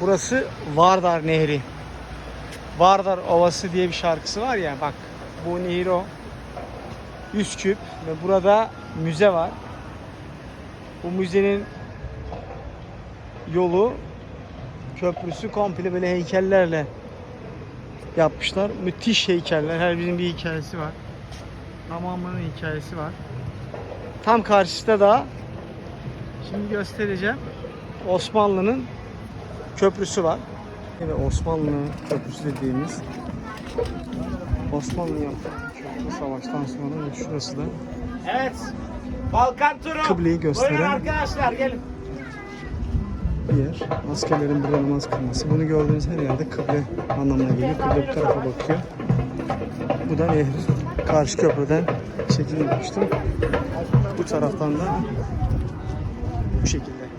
Burası Vardar Nehri. Vardar Ovası diye bir şarkısı var ya bak bu nehir o. Üsküp ve burada müze var. Bu müzenin yolu köprüsü komple böyle heykellerle yapmışlar. Müthiş heykeller. Her birinin bir hikayesi var. Tamamının hikayesi var. Tam karşısında da şimdi göstereceğim. Osmanlı'nın köprüsü var. Ve Osmanlı köprüsü dediğimiz Osmanlı yaptığı köprü savaştan sonra ve şurası da Evet. Balkan turu. Kıbleyi gösteren- Buyurun arkadaşlar gelin. bir yer. Askerlerin burada namaz kılması. Bunu gördüğünüz her yerde kıble anlamına geliyor. Kıble bu tarafa bakıyor. Bu da nehir. Karşı köprüden şekil yapmıştım. Bu taraftan da bu şekilde.